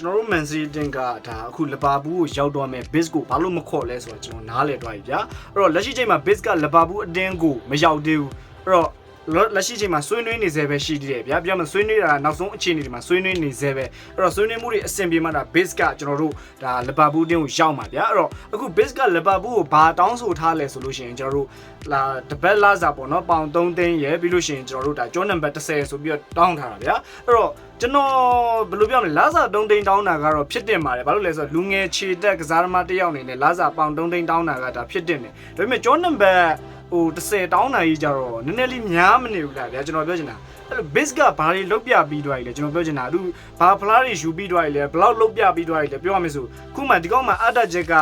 ကျွန်တော်တို့ Man City တင်ကဒါအခုလဘာဘူးကိုရောက်တော့မယ် Biz ကိုဘာလို့မခေါ်လဲဆိုတော့ကျွန်တော်နားလည်သွားပြီဗျာအဲ့တော့လက်ရှိချိန်မှာ Biz ကလဘာဘူးအတင်းကိုမရောက်သေးဘူးအဲ့တော့ လက်ရှိချိန်မှာဆွေးနွေးနေသေးပဲရှိသေးတယ်ဗျာပြောမှဆွေးနွေးတာနောက်ဆုံးအခြေအနေတွေမှာဆွေးနွေးနေသေးပဲအဲ့တော့ဆွေးနွေးမှုတွေအဆင်ပြေမှဒါ Biz ကကျွန်တော်တို့ဒါလဘာဘူးတင်းကိုရောက်မှာဗျာအဲ့တော့အခု Biz ကလဘာဘူးကိုဘာတောင်းဆိုထားလဲဆိုလို့ရှိရင်ကျွန်တော်တို့လာတပတ်လာစာပေါ့နော်ပေါင်3သိန်းရယ်ပြီးလို့ရှိရင်ကျွန်တော်တို့ဒါကျောနံပါတ်30ဆိုပြီးတော့တောင်းထားတာဗျာအဲ့တော့ကျွန်တော်ဘယ်လိုပြောမလဲလာစာ3သိန်းတောင်းတာကတော့ဖြစ်တင်ပါတယ်ဘာလို့လဲဆိုတော့လူငယ်ခြေတက်ကစားသမားတစ်ယောက်အနေနဲ့လာစာပေါင်3သိန်းတောင်းတာကဒါဖြစ်တင်တယ်ဒါပေမဲ့ကျောနံပါတ် ဟို30တောင်းတာကြီးကြတော့နည်းနည်းလေးများမနေဘူးလားဗျာကျွန်တော်ပြောချင်တာအဲ့လို base ကဘာတွေလုတ်ပြပြီးသွားပြီလဲကျွန်တော်ပြောချင်တာအခုဘာဖလားတွေယူပြီးသွားပြီလဲဘလောက်လုတ်ပြပြီးသွားပြီလဲပြောရမယ်ဆိုခုမှဒီကောင်မှအတ္တချက်က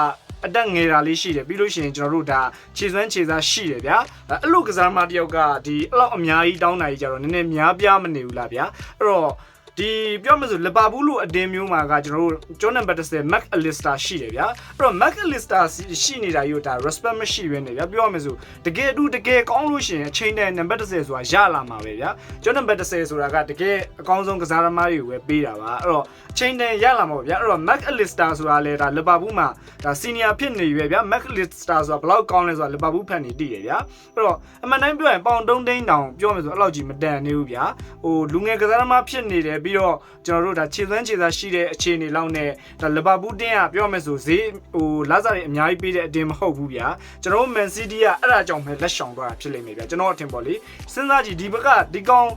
အတက်ငယ်တာလေးရှိတယ်ပြီးလို့ရှိရင်ကျွန်တော်တို့ဒါခြေစွမ်းခြေစားရှိတယ်ဗျာအဲ့လိုကစားသမားတစ်ယောက်ကဒီအဲ့လောက်အများကြီးတောင်းတာကြီးကြတော့နည်းနည်းများပြားမနေဘူးလားဗျာအဲ့တော့ ဒီပြောမှဆိုလပါဘူးလို့အတင်းမျိုးမှာကကျွန်တော်တို့ကျောနံပါတ်30 Mac Alistair ရှိတယ်ဗျာအဲ့တော့ Mac Alistair ရှိနေတာယူဒါ respect မရှိဘဲနေဗျာပြောရမယ်ဆိုတကယ်အတူတကယ်ကောင်းလို့ရှိရင်အချိန်နဲ့နံပါတ်30ဆိုတာရလာမှာပဲဗျာကျောနံပါတ်30ဆိုတာကတကယ်အကောင်းဆုံးကစားသမားတွေကိုပဲပေးတာပါအဲ့တော့အချိန်နဲ့ရလာမှာပါဗျာအဲ့တော့ Mac Alistair ဆိုတာလေဒါလပါဘူးမှာဒါ senior ဖြစ်နေရွယ်ဗျာ Mac Alistair ဆိုတာဘယ်လောက်ကောင်းလဲဆိုတာလပါဘူးဖန်နေတည်တယ်ဗျာအဲ့တော့အမှန်တိုင်းပြောရင်ပေါင်တုံးတိန်းတောင်ပြောမယ်ဆိုအဲ့လောက်ကြီးမတန်နေဘူးဗျာဟိုလူငယ်ကစားသမားဖြစ်နေတယ်ပြီးတော့ကျွန်တော်တို့ဒါခြေသွမ်းခြေသားရှိတဲ့အခြေအနေလောက်နဲ့ဒါလပါဘူးတင်းကပြောမယ်ဆိုဈေးဟိုလာစားတွေအများကြီးပေးတဲ့အတင်းမဟုတ်ဘူးဗျာကျွန်တော်တို့ Man City ကအဲ့ဒါကြောင့်ပဲလက်ရှောင်သွားတာဖြစ်လိမ့်မယ်ဗျာကျွန်တော်အထင်ပေါ့လေစဉ်းစားကြည့်ဒီဘက်ကဒီကောင်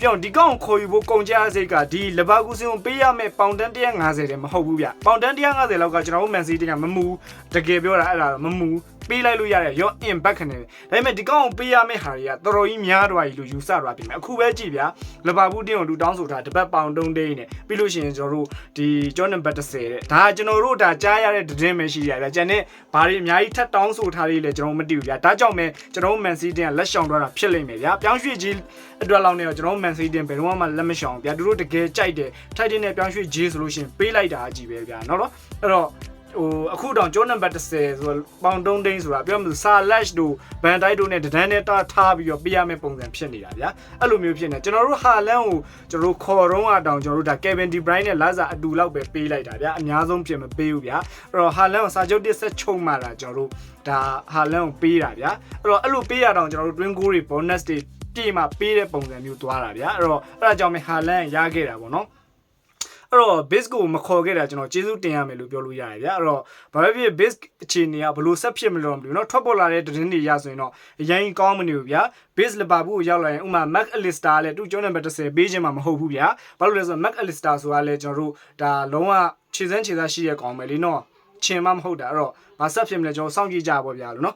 ပြောင်းဒီကောင်ခေါ်ယူဖို့ကုန်ကြစိတ်ကဒီလဘာကူစင်ကိုပေးရမယ်ပေါင်တန်း150တယ်မဟုတ်ဘူးဗျပေါင်တန်း150လောက်ကကျွန်တော်တို့ Man City ကမမူတကယ်ပြောတာအဲ့ဒါမမူ ပေးလိုက်လို့ရတယ်ရော in back ခနေဒါပေမဲ့ဒီကောင်ကိုပေးရမယ့်ဟာတွေကတော်တော်ကြီးများတော့ကြီးလို့ယူဆတာပြင်မယ်အခုပဲကြည့်ဗျာလဘာဘူးတင်းကိုလူတောင်းဆိုတာတစ်ပတ်ပေါင်တုံးတိန်းနဲ့ပြီးလို့ရှိရင်ကျွန်တော်တို့ဒီကျောနံပါတ်30တဲ့ဒါကကျွန်တော်တို့ဒါကြားရတဲ့သတင်းပဲရှိရဗျာကျန်တဲ့ဘာတွေအများကြီးထပ်တောင်းဆိုထားလေးလဲကျွန်တော်မသိဘူးဗျာဒါကြောင့်ပဲကျွန်တော်တို့ Man City ကလက်ရှောင်တော့တာဖြစ်လိမ့်မယ်ဗျာပြောင်းရွှေ့ကြီးအတွက်လောက်နေတော့ကျွန်တော်တို့ Man City ဘယ်တော့မှလက်မရှောင်ဗျာသူတို့တကယ်ကြိုက်တယ်ထိုက်တဲ့နဲ့ပြောင်းရွှေ့ကြီးဆိုလို့ရှိရင်ပေးလိုက်တာအကြီးပဲဗျာနော်တော့အဲ့တော့ ဟိုအခုတောင်ကျောနံပါတ်30ဆိုတော့ပေါင်တုံးတိန်းဆိုတာပြောမှဆိုစာလက်တို့ဘန်တိုက်တို့နဲ့ဒဒန်းနဲ့တာထားပြီးတော့ပေးရမယ့်ပုံစံဖြစ်နေတာဗျာအဲ့လိုမျိုးဖြစ်နေကျွန်တော်တို့ဟာလန်ကိုကျွန်တော်တို့ခေါ်တော့အတောင်ကျွန်တော်တို့ဒါ Kevin De Bruyne နဲ့လာဇာအတူလောက်ပဲပေးလိုက်တာဗျာအများဆုံးပြင်မပေးဘူးဗျာအဲ့တော့ဟာလန်ကိုစာချုပ်တစ်ဆက်ချုံမှတာကျွန်တော်တို့ဒါဟာလန်ကိုပေးတာဗျာအဲ့တော့အဲ့လိုပေးရတော့ကျွန်တော်တို့ twin goal တွေ bonus တွေပြေမှာပေးတဲ့ပုံစံမျိုးသွားတာဗျာအဲ့တော့အဲ့ဒါကြောင့်ပဲဟာလန်ရခဲ့တာပေါ့နော် အဲ့တော့ base ကိုမခေါ်ခဲ့တာကျွန်တော်ကျေးဇူးတင်ရမယ်လို့ပြောလို့ရတယ်ဗျာအဲ့တော့ဘာပဲဖြစ် base အခြေအနေကဘလို့ဆက်ဖြစ်မလို့မလို့เนาะထွက်ပေါ်လာတဲ့သတင်းတွေရဆိုရင်တော့အရင်ကောင်းမနေဘူးဗျာ base လပါဘူးကိုရောက်လာရင်ဥမာ Mac Alistair လည်းသူ့ကျောင်းနံပါတ်30ပေးခြင်းမှာမဟုတ်ဘူးဗျာဘာလို့လဲဆိုတော့ Mac Alistair ဆိုတာလည်းကျွန်တော်တို့ဒါလုံးဝခြေစမ်းခြေစားရှိရကောင်ပဲလीเนาะချင်းမမဟုတ်တာအဲ့တော့ဘာဆက်ဖြစ်မလဲကျွန်တော်စောင့်ကြည့်ကြပါဗျာလို့เนาะ